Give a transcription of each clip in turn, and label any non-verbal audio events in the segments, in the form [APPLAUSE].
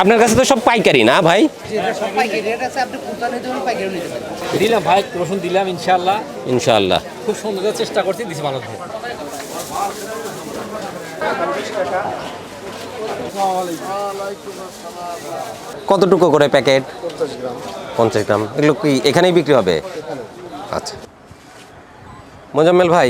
আপনার কাছে তো সব পাইকারি না ভাই? সব পাইকারি। রেট আছে আপনি কোথা নিতে পারেন পাইকারি নিতে পারেন। দিলাম ভাই রসুন দিলাম ইনশাল্লাহ ইনশাআল্লাহ। খুব সুন্দর করে চেষ্টা করছি দিছি ভালো কতটুকু করে প্যাকেট? পঞ্চাশ গ্রাম। এগুলো কি এখানেই বিক্রি হবে? আচ্ছা। মোজাম্মেল ভাই।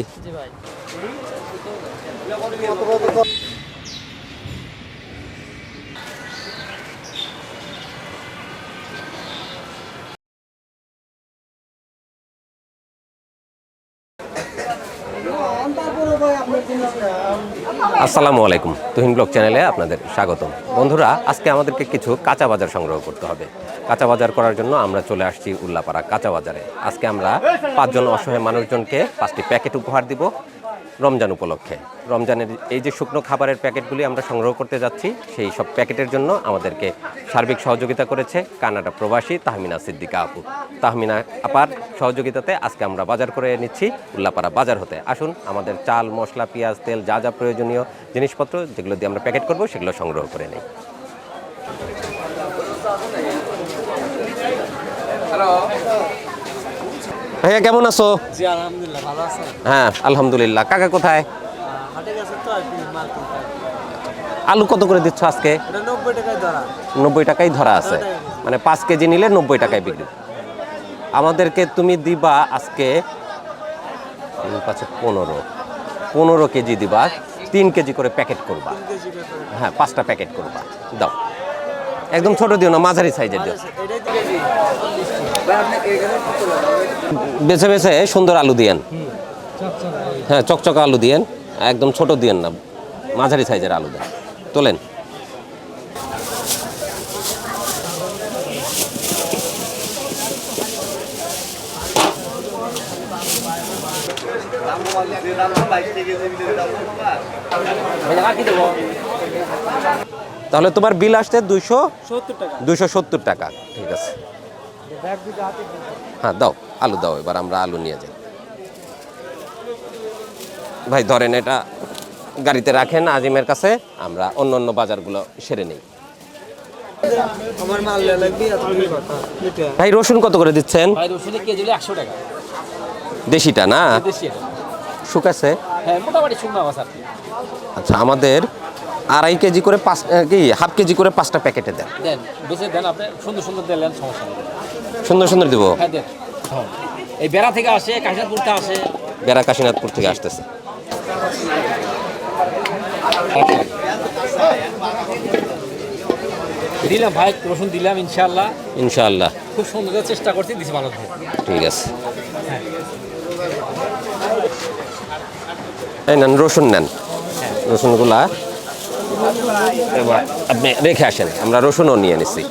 আসসালামু আলাইকুম। তুহিন ব্লগ চ্যানেলে আপনাদের স্বাগতম। বন্ধুরা, আজকে আমাদেরকে কিছু কাঁচা বাজার সংগ্রহ করতে হবে। কাঁচা বাজার করার জন্য আমরা চলে আসছি উল্লাপাড়া কাঁচা বাজারে। আজকে আমরা পাঁচজন অসহায় মানুষজনকে পাঁচটি প্যাকেট উপহার দিব। রমজান উপলক্ষে। রমজানের এই যে শুকনো খাবারের প্যাকেটগুলি আমরা সংগ্রহ করতে যাচ্ছি, সেই সব প্যাকেটের জন্য আমাদেরকে সার্বিক সহযোগিতা করেছে কানাডা প্রবাসী তাহমিনা সিদ্দিকা আপু। তাহমিনা আপার সহযোগিতাতে আজকে আমরা বাজার করে নিচ্ছি উল্লাপাড়া বাজার হতে। আসুন, আমাদের চাল, মশলা, পেঁয়াজ, তেল, যা যা প্রয়োজনীয় জিনিসপত্র যেগুলো দিয়ে আমরা প্যাকেট করব, সেগুলো সংগ্রহ করে নিই। ভাইয়া কেমন আছো? জি আলহামদুলিল্লাহ ভালো আছেন? হ্যাঁ আলহামদুলিল্লাহ। কাকা কোথায়? আলু কত করে দিচ্ছ আজকে? নব্বই টাকায় ধরা। নব্বই টাকাই ধরা আছে। মানে পাঁচ কেজি নিলে নব্বই টাকায় বিক্রি। আমাদেরকে তুমি দিবা আজকে পাঁচে পনেরো। পনেরো কেজি দিবা তিন কেজি করে প্যাকেট করবা। হ্যাঁ পাঁচটা প্যাকেট করবা। দাও। একদম ছোট দিও না মাঝারি সাইজের দিও। বেছে বেছে সুন্দর আলু দিয়েন। হ্যাঁ চকচকা আলু দিয়েন। একদম ছোট দিয়েন না, মাঝারি সাইজের আলু দেন। তোলেন। তাহলে তোমার বিল আসতে টাকা। দুইশো সত্তর টাকা, ঠিক আছে। হ্যাঁ দাও আলু দাও এবার আমরা আলু নিয়ে যাই। ভাই ধরেন এটা গাড়িতে রাখেন আজিমের কাছে আমরা অন্য অন্য বাজারগুলো সেরে নেই। ভাই রসুন কত করে দিচ্ছেন? দেশিটা না। শুকাছে হ্যাঁ আচ্ছা আমাদের আড়াই কেজি করে পাঁচ কি হাফ কেজি করে পাঁচটা প্যাকেটে দেন। দেন বেশি দেন আপনি সুন্দর সুন্দর দিলেন সমস্যা সুন্দর সুন্দর দিব। হ্যাঁ হ্যাঁ। এই বেড়া থেকে আসে কাশিনাথপুর থেকে আসে। বেড়া কাশিনাথপুর থেকে আসতেছে। দিলাম ভাই রসুন দিলাম ইনশাল্লাহ ইনশাআল্লাহ। খুব সুন্দর চেষ্টা করছি দিছি ভালো ঠিক আছে। এই নেন রসুন নেন। রসুনগুলা আপনি রেখে আসেন আমরা রসুনও নিয়ে নিছি।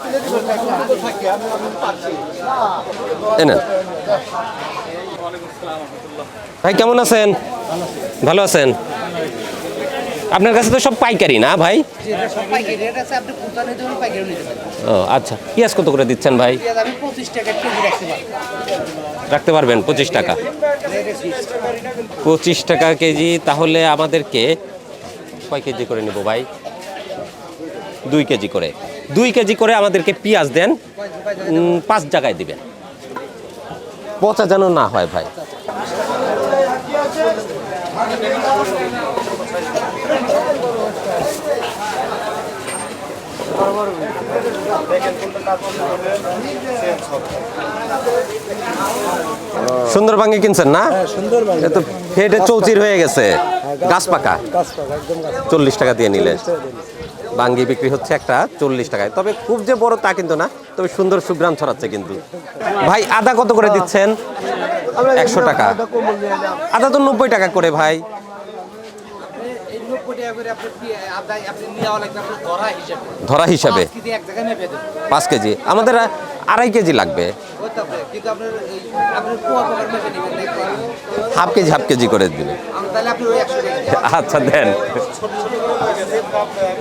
ভাই, কেমন আছেন? ভালো আছেন? আপনার কাছে তো সব পাইকারি না ভাই? ও আচ্ছা। পেঁয়াজ কত করে দিচ্ছেন ভাই? রাখতে পারবেন, পঁচিশ টাকা। পঁচিশ টাকা কেজি, তাহলে আমাদেরকে কয় কেজি করে নেব ভাই? দুই কেজি করে। দুই কেজি করে আমাদেরকে পেঁয়াজ দেন পাঁচ জায়গায় দিবেন। পচা যেন না হয় ভাই। সুন্দর ভাঙ্গি কিনছেন না? বাংলা তো ফেটে চৌচির হয়ে গেছে। গাছ পাকা? গাছ পাকা চল্লিশ টাকা দিয়ে নিলেন বাঙ্গি বিক্রি হচ্ছে একটা চল্লিশ টাকায়। তবে খুব যে বড় তা কিন্তু না, তবে সুন্দর সুগ্রাম ছড়াচ্ছে কিন্তু। ভাই, আদা কত করে দিচ্ছেন? একশো টাকা। আদা তো নব্বই টাকা করে ভাই। ধরা হিসাবে। পাঁচ কেজি। আমাদের আড়াই কেজি লাগবে। হাফ কেজি হাফ কেজি করে টাকা আচ্ছা দেন।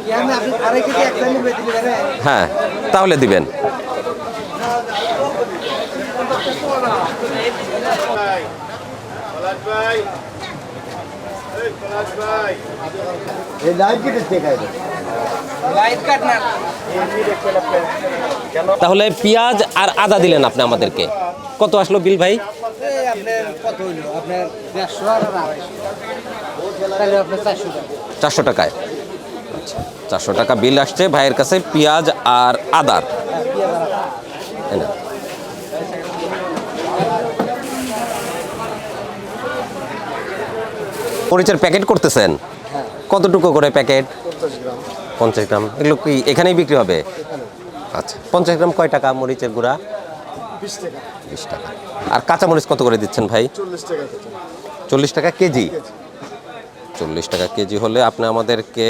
দিলে হ্যাঁ তাহলে দিবেন। এই লাইট কেটে না তাহলে পেঁয়াজ আর আদা দিলেন আপনি আমাদেরকে। কত আসলো বিল ভাই? চারশো টাকায়। আচ্ছা চারশো টাকা বিল আসছে ভাইয়ের কাছে পেঁয়াজ আর আদার। হ্যাঁ মরিচের প্যাকেট করতেছেন? কতটুকু করে প্যাকেট? পঞ্চাশ গ্রাম। এগুলো কি এখানেই বিক্রি হবে? আচ্ছা পঞ্চাশ গ্রাম কয় টাকা মরিচের গুঁড়া? বিশ টাকা। বিশ টাকা। আর কাঁচা মরিচ কত করে দিচ্ছেন ভাই? চল্লিশ টাকা কেজি। চল্লিশ টাকা কেজি? চল্লিশ টাকা কেজি হলে আপনি আমাদেরকে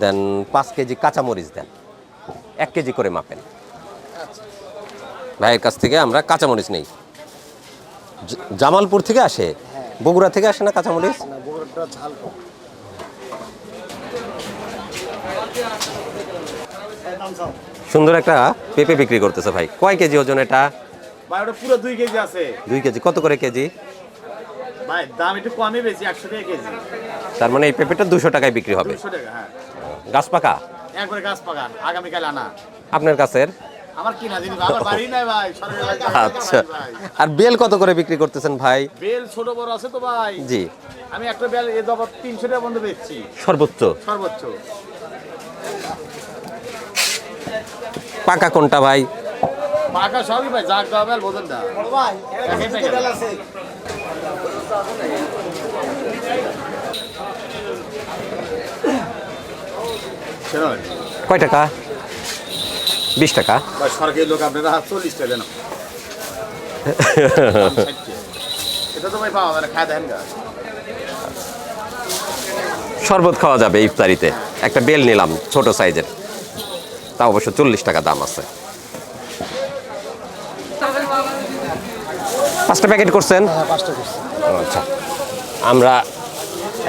দেন পাঁচ কেজি কাঁচামরিচ দেন। এক কেজি করে মাপেন। ভাইয়ের কাছ থেকে আমরা কাঁচামরিচ নেই। জামালপুর থেকে আসে? বগুড়া থেকে আসে না কাঁচামরিচ না বগুড়াটা ঝাল কম সুন্দর একটা পেঁপে বিক্রি করতেছে ভাই। কয় কেজি ওজন এটা? ভাই ওটা পুরো দুই কেজি আছে। দুই কেজি। কত করে কেজি? ভাই দাম একটু কমই বেশি একশো টাকা কেজি। তার মানে এই পেঁপেটা দুশো টাকায় বিক্রি হবে। হ্যাঁ। গাছ পাকা? একবারে গাছ পাকা আগামীকাল আনা। আপনার কাছের? আমার কিনা জিনিস আমার বাড়ি নাই ভাই সরকারি বাড়ি নাই, আচ্ছা আর বেল কত করে বিক্রি করতেছেন ভাই? বেল ছোট বড় আছে তো ভাই। জি। আমি একটা বেল এ টাকা বন্ধ বেচছি। সর্বোচ্চ? সর্বোচ্চ। পাকা কোনটা ভাই? পাকা সবই ভাই যাক দেওয়া বেল বোঝেন না। একাই প্যাকেট। শুনুন, কয় টাকা? বিশ টাকা। সরকারি লোক আপনারা চল্লিশ টাকা দেন। [LAUGHS] এটা তো ভাই পাওয়া যায় না খায় দেখেন গা। শরবত খাওয়া যাবে ইফতারিতে। একটা বেল নিলাম ছোট সাইজের। তা অবশ্য চল্লিশ টাকা দাম আছে। পাঁচটা প্যাকেট করছেন? হ্যাঁ আচ্ছা। আমরা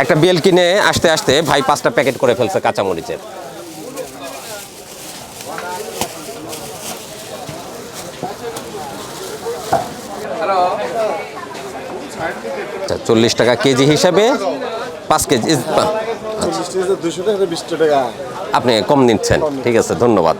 একটা বেল কিনে আসতে আসতে ভাই পাঁচটা প্যাকেট করে ফেলছে কাঁচামরিচের। আচ্ছা চল্লিশ টাকা কেজি হিসাবে পাঁচ কেজি আপনি কম নিচ্ছেন। ঠিক আছে ধন্যবাদ।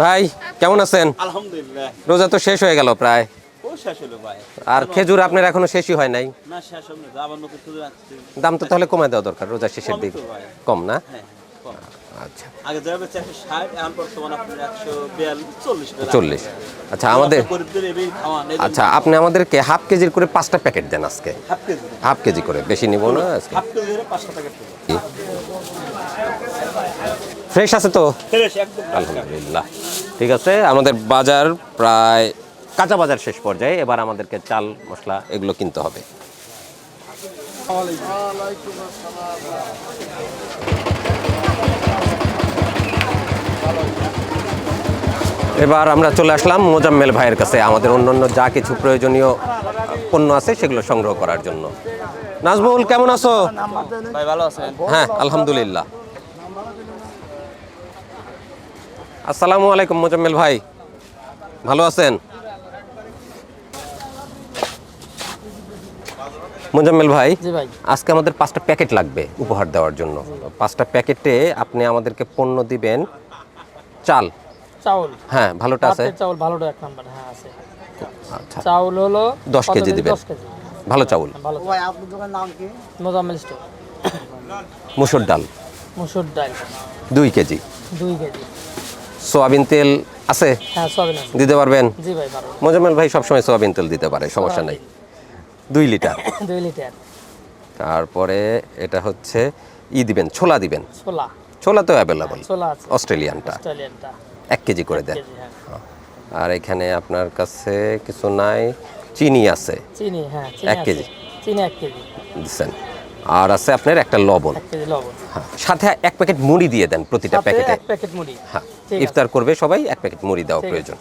ভাই কেমন আছেন? আলহামদুলিল্লাহ। রোজা তো শেষ হয়ে গেল প্রায়। আর খেজুর আপনার এখনও শেষই হয় নাই? দাম তো তাহলে কমায় দেওয়া দরকার রোজা শেষের দিকে। কম না? হ্যাঁ কম। আচ্ছা। আগে এখন বর্তমান আপনার আচ্ছা আমাদের আচ্ছা আপনি আমাদেরকে হাফ কেজির করে পাঁচটা প্যাকেট দেন আজকে। হাফ কেজি হাফ কেজি করে বেশি নিব না আজকে। হাফ কেজি ফ্রেশ আছে তো? ফ্রেশ একদম আলহামদুলিল্লাহ। ঠিক আছে আমাদের বাজার প্রায় কাঁচা বাজার শেষ পর্যায়ে। এবার আমাদেরকে চাল মশলা এগুলো কিনতে হবে। এবার আমরা চলে আসলাম মোজাম্মেল ভাইয়ের কাছে। আমাদের অন্যান্য যা কিছু প্রয়োজনীয় পণ্য আছে সেগুলো সংগ্রহ করার জন্য। নাজমুল কেমন আছো? ভাই ভালো আছেন হ্যাঁ আলহামদুলিল্লাহ। আসসালামু আলাইকুম মোজাম্মেল ভাই। ভালো আছেন? মোজাম্মেল ভাই ভাই। আজকে আমাদের পাঁচটা প্যাকেট লাগবে উপহার দেওয়ার জন্য। পাঁচটা প্যাকেটে আপনি আমাদেরকে পণ্য দিবেন চাল। চাউল। হ্যাঁ ভালোটা আছে? চাউল ভালোটা এক নাম্বার হ্যাঁ আছে। আচ্ছা। চাউল হলো দশ কত কেজি দিবেন। দশ কেজি। ভালো চাউল। ভাই আপনার দোকান নাম কি? মোজাম্মেল স্টোর। মুসুর ডাল। মুসুর ডাল। দুই কেজি। দুই কেজি। সোয়াবিন তেল আছে? হ্যাঁ সয়াবিন আছে। দিতে পারবেন? জি ভাই ভালো মোজাম্মেল ভাই সবসময় সোয়াবিন তেল দিতে পারে সমস্যা নেই। দুই লিটার। [COUGHS] দুই লিটার। তারপরে এটা হচ্ছে ই দিবেন ছোলা দিবেন। ছোলা। ছোলা তো অ্যাভেলেবল ছোলা আছে। অস্ট্রেলিয়ানটা। অস্ট্রেলিয়ানটা। এক কেজি করে দেন। হ্যাঁ। আর এখানে আপনার কাছে কিছু নাই চিনি আছে। চিনি হ্যাঁ এক কেজি। চিনি এক কেজি। দিচ্ছেন আর আছে আপনার একটা লবণ। হ্যাঁ, সাথে এক প্যাকেট মুড়ি দিয়ে দেন প্রতিটা প্যাকেটে। এক প্যাকেট মুড়ি। হ্যাঁ ইফতার করবে সবাই এক প্যাকেট মুড়ি দেওয়া প্রয়োজন।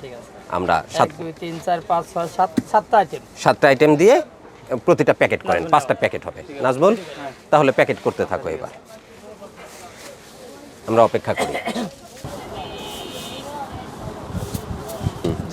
আমরা সাত তিন চার পাঁচ ছয় সাত সাতটা আইটেম সাতটা আইটেম দিয়ে প্রতিটা প্যাকেট করেন। পাঁচটা প্যাকেট হবে। নাজমুল তাহলে প্যাকেট করতে থাকো এবার। আমরা অপেক্ষা করি।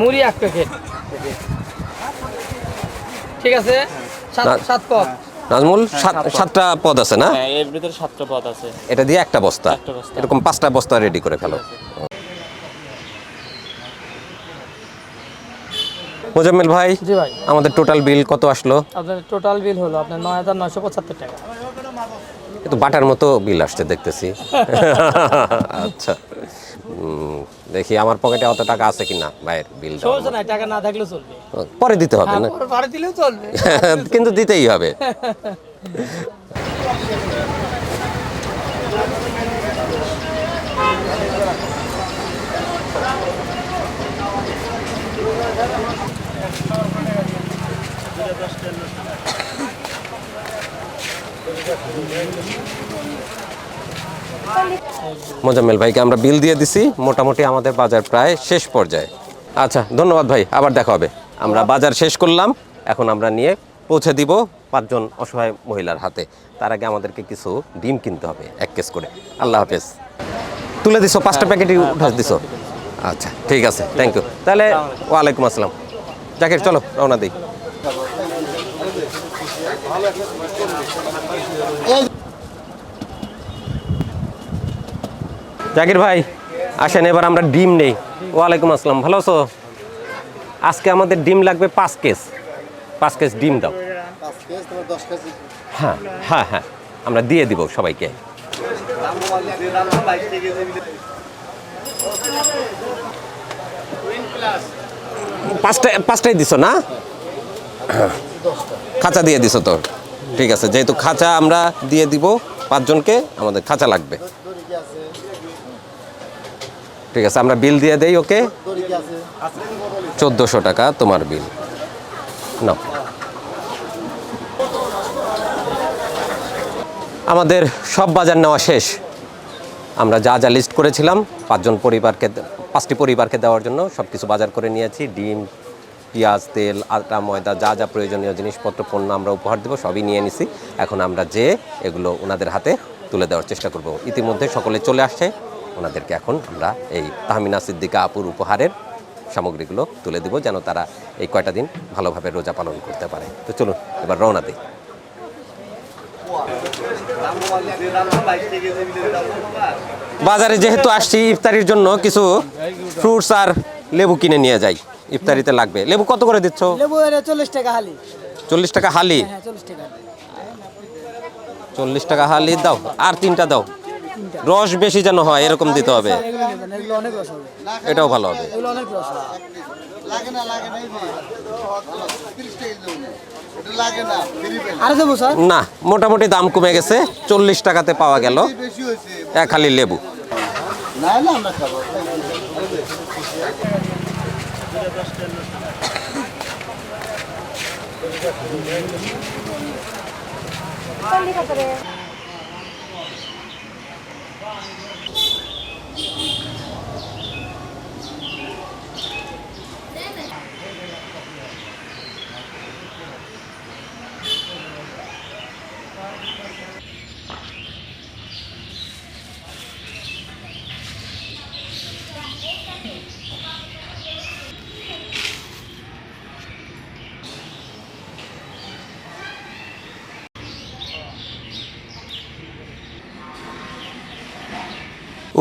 মুড়ি এক প্যাকেট। ঠিক আছে? সাত পদ। নাজমুল সাতটা পদ আছে না? হ্যাঁ এর ভিতরে সাতটা পদ আছে। এটা দিয়ে একটা বস্তা। এরকম পাঁচটা বস্তা রেডি করে ফেলো। মোজাম্মেল ভাই জি ভাই। আমাদের টোটাল বিল কত আসলো? আপনার টোটাল বিল হলো আপনার নয় হাজার নয়শো পঁচাত্তর টাকা। কিন্তু বাটার মতো বিল আসছে দেখতেছি। [LAUGHS] আচ্ছা। দেখি আমার পকেটে অত টাকা আছে কিনা ভাইয়ের বিল সমস্যা নাই টাকা না থাকলেও চলবে। পরে দিতে হবে না? পরে ভাড়া দিলেও চলবে। [LAUGHS] কিন্তু দিতেই হবে। [LAUGHS] মোজাম্মেল ভাইকে আমরা বিল দিয়ে দিছি। মোটামুটি আমাদের বাজার প্রায় শেষ পর্যায়ে। আচ্ছা ধন্যবাদ ভাই। আবার দেখা হবে। আমরা বাজার শেষ করলাম। এখন আমরা নিয়ে পৌঁছে দিব পাঁচজন অসহায় মহিলার হাতে। তার আগে আমাদেরকে কিছু ডিম কিনতে হবে, এক কেস করে। আল্লাহ হাফেজ। তুলে দিছো, পাঁচটা প্যাকেটই উঠে দিছো? আচ্ছা ঠিক আছে। থ্যাংক ইউ তাহলে ওয়ালাইকুম আসসালাম। জাকির, চলো, রওনা দিই। জাকির ভাই আসেন এবার আমরা ডিম নেই। ওয়ালাইকুম আসসালাম ভালো আছো? আজকে আমাদের ডিম লাগবে পাঁচ কেস। পাঁচ কেস ডিম দাও। হ্যাঁ হ্যাঁ হ্যাঁ আমরা দিয়ে দিব সবাইকে। পাঁচটা পাঁচটাই দিছো না? খাঁচা দিয়ে দিছো তোর ঠিক আছে যেহেতু খাঁচা আমরা দিয়ে দিব পাঁচজনকে আমাদের খাঁচা লাগবে। ঠিক আছে, আমরা বিল দিয়ে দেই, ওকে? চোদ্দোশো টাকা তোমার বিল। নাও। আমাদের সব বাজার নেওয়া শেষ। আমরা যা যা লিস্ট করেছিলাম, পাঁচজন পরিবারকে, পাঁচটি পরিবারকে দেওয়ার জন্য সব কিছু বাজার করে নিয়েছি। ডিম, পেঁয়াজ, তেল, আটা, ময়দা, যা যা প্রয়োজনীয় জিনিসপত্র, পণ্য আমরা উপহার দেবো, সবই নিয়ে নিছি। এখন আমরা যে এগুলো ওনাদের হাতে তুলে দেওয়ার চেষ্টা করব। ইতিমধ্যে সকলে চলে আসছে। ওনাদেরকে এখন আমরা এই তাহমিনা সিদ্দিকা আপুর উপহারের সামগ্রীগুলো তুলে দিব যেন তারা এই কয়টা দিন ভালোভাবে রোজা পালন করতে পারে। তো চলুন এবার রওনা দিই। বাজারে যেহেতু আসছি ইফতারির জন্য কিছু ফ্রুটস আর লেবু কিনে নিয়ে যাই। ইফতারিতে লাগবে। লেবু কত করে দিচ্ছ? লেবু চল্লিশ টাকা হালি। চল্লিশ টাকা হালি? হ্যাঁ চল্লিশ টাকা চল্লিশ টাকা হালি দাও। আর তিনটা দাও। রস বেশি যেন হয়, এরকম দিতে হবে। এটাও ভালো হবে। না, মোটামুটি দাম কমে গেছে। চল্লিশ টাকাতে পাওয়া গেল। এক খালি লেবু।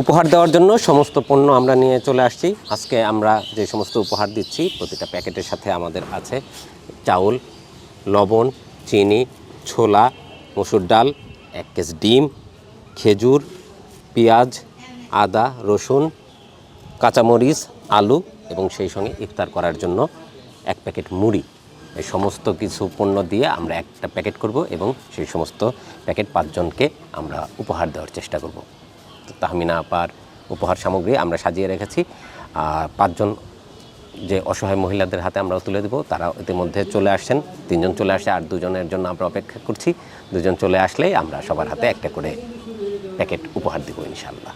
উপহার দেওয়ার জন্য সমস্ত পণ্য আমরা নিয়ে চলে আসছি। আজকে আমরা যে সমস্ত উপহার দিচ্ছি, প্রতিটা প্যাকেটের সাথে আমাদের আছে চাউল, লবণ, চিনি, ছোলা, মসুর ডাল, এক কেস ডিম, খেজুর, পেঁয়াজ, আদা, রসুন, কাঁচামরিচ, আলু এবং সেই সঙ্গে ইফতার করার জন্য এক প্যাকেট মুড়ি। এই সমস্ত কিছু পণ্য দিয়ে আমরা একটা প্যাকেট করব এবং সেই সমস্ত প্যাকেট পাঁচজনকে আমরা উপহার দেওয়ার চেষ্টা করব। তাহমিনা আপার উপহার সামগ্রী আমরা সাজিয়ে রেখেছি। আর পাঁচজন যে অসহায় মহিলাদের হাতে আমরা তুলে দেবো তারা ইতিমধ্যে চলে আসছেন। তিনজন চলে আসছে, আর দুজনের জন্য আমরা অপেক্ষা করছি। দুজন চলে আসলেই আমরা সবার হাতে একটা করে প্যাকেট উপহার দেবো ইনশাল্লাহ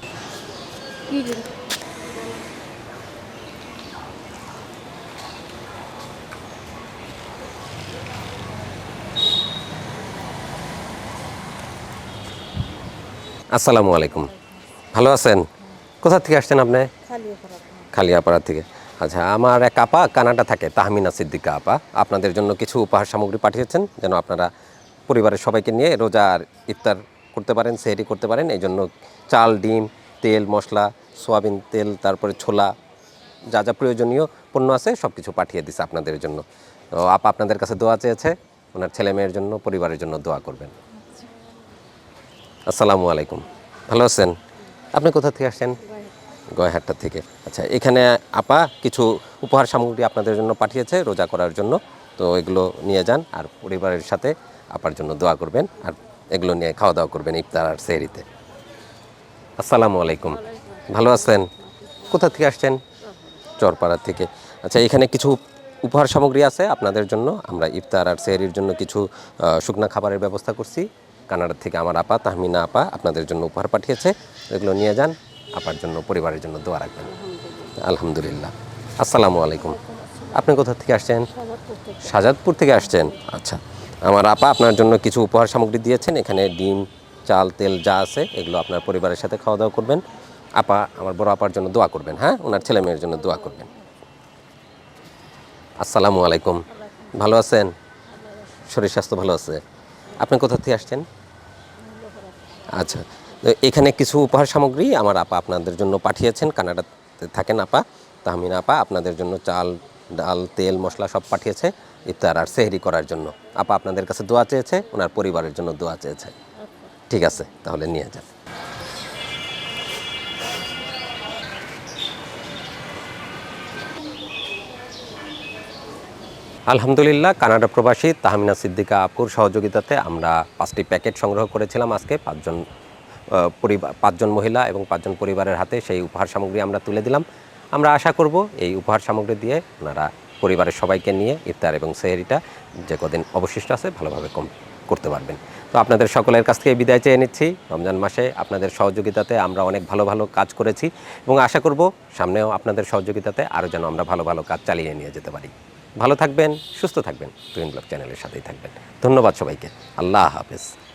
আসসালামু আলাইকুম। ভালো আছেন? কোথা থেকে আসছেন আপনি? খালিয়াপাড়া। থেকে। আচ্ছা আমার এক আপা কানাডা থাকে তাহমিনা সিদ্দিকা আপা। আপনাদের জন্য কিছু উপহার সামগ্রী পাঠিয়েছেন যেন আপনারা পরিবারের সবাইকে নিয়ে রোজার ইফতার করতে পারেন সেহরি করতে পারেন। এই জন্য চাল ডিম তেল মশলা সোয়াবিন তেল তারপরে ছোলা যা যা প্রয়োজনীয় পণ্য আছে সব কিছু পাঠিয়ে দিছে আপনাদের জন্য। তো আপা আপনাদের কাছে দোয়া চেয়েছে ওনার ছেলে মেয়ের জন্য পরিবারের জন্য দোয়া করবেন। আসসালামু আলাইকুম। ভালো আছেন? আপনি কোথা থেকে আসছেন? গয়হাট্টা থেকে। আচ্ছা এখানে আপা কিছু উপহার সামগ্রী আপনাদের জন্য পাঠিয়েছে রোজা করার জন্য। তো এগুলো নিয়ে যান আর পরিবারের সাথে আপার জন্য দোয়া করবেন আর এগুলো নিয়ে খাওয়া দাওয়া করবেন ইফতার আর সেহরিতে। আসসালামু আলাইকুম। ভালো আছেন? কোথা থেকে আসছেন? চরপাড়া থেকে। আচ্ছা এখানে কিছু উপহার সামগ্রী আছে আপনাদের জন্য। আমরা ইফতার আর সেহরির জন্য কিছু শুকনা খাবারের ব্যবস্থা করছি। কানাডা থেকে আমার আপা, তাহমিনা আপা আপনাদের জন্য উপহার পাঠিয়েছে। এগুলো নিয়ে যান, আপার জন্য, পরিবারের জন্য দোয়া রাখবেন। আলহামদুলিল্লাহ। আসসালামু আলাইকুম। আপনি কোথা থেকে আসছেন? শাহজাদপুর থেকে আসছেন? আচ্ছা। আমার আপা আপনার জন্য কিছু উপহার সামগ্রী দিয়েছেন। এখানে ডিম, চাল, তেল যা আছে, এগুলো আপনার পরিবারের সাথে খাওয়া দাওয়া করবেন। আপা আমার বড় আপার জন্য দোয়া করবেন হ্যাঁ? ওনার ছেলে মেয়ের জন্য দোয়া করবেন। আসসালামু আলাইকুম। ভালো আছেন? শরীর স্বাস্থ্য ভালো আছে? আপনি কোথা থেকে আসছেন? আচ্ছা। এখানে কিছু উপহার সামগ্রী আমার আপা আপনাদের জন্য পাঠিয়েছেন। কানাডাতে থাকেন আপা। তাহমিনা আপা আপনাদের জন্য চাল ডাল তেল মশলা সব পাঠিয়েছে। ইফতার আর সেহরি করার জন্য। আপা আপনাদের কাছে দোয়া চেয়েছে ওনার পরিবারের জন্য দোয়া চেয়েছে। ঠিক আছে তাহলে নিয়ে যান। আলহামদুলিল্লাহ, কানাডা প্রবাসী তাহমিনা সিদ্দিকা আপুর সহযোগিতাতে আমরা পাঁচটি প্যাকেট সংগ্রহ করেছিলাম আজকে। পাঁচজন পরিবার পাঁচজন মহিলা এবং পাঁচজন পরিবারের হাতে সেই উপহার সামগ্রী আমরা তুলে দিলাম। আমরা আশা করব এই উপহার সামগ্রী দিয়ে ওনারা পরিবারের সবাইকে নিয়ে ইফতার এবং সেহরিটা যে কদিন অবশিষ্ট আছে ভালোভাবে কম করতে পারবেন। তো আপনাদের সকলের কাছ থেকে বিদায় চেয়ে নিচ্ছি। রমজান মাসে আপনাদের সহযোগিতাতে আমরা অনেক ভালো ভালো কাজ করেছি এবং আশা করব সামনেও আপনাদের সহযোগিতাতে আরও যেন আমরা ভালো ভালো কাজ চালিয়ে নিয়ে যেতে পারি। ভালো থাকবেন সুস্থ থাকবেন। টুইন ব্লগ চ্যানেলের সাথেই থাকবেন। ধন্যবাদ সবাইকে। আল্লাহ হাফেজ।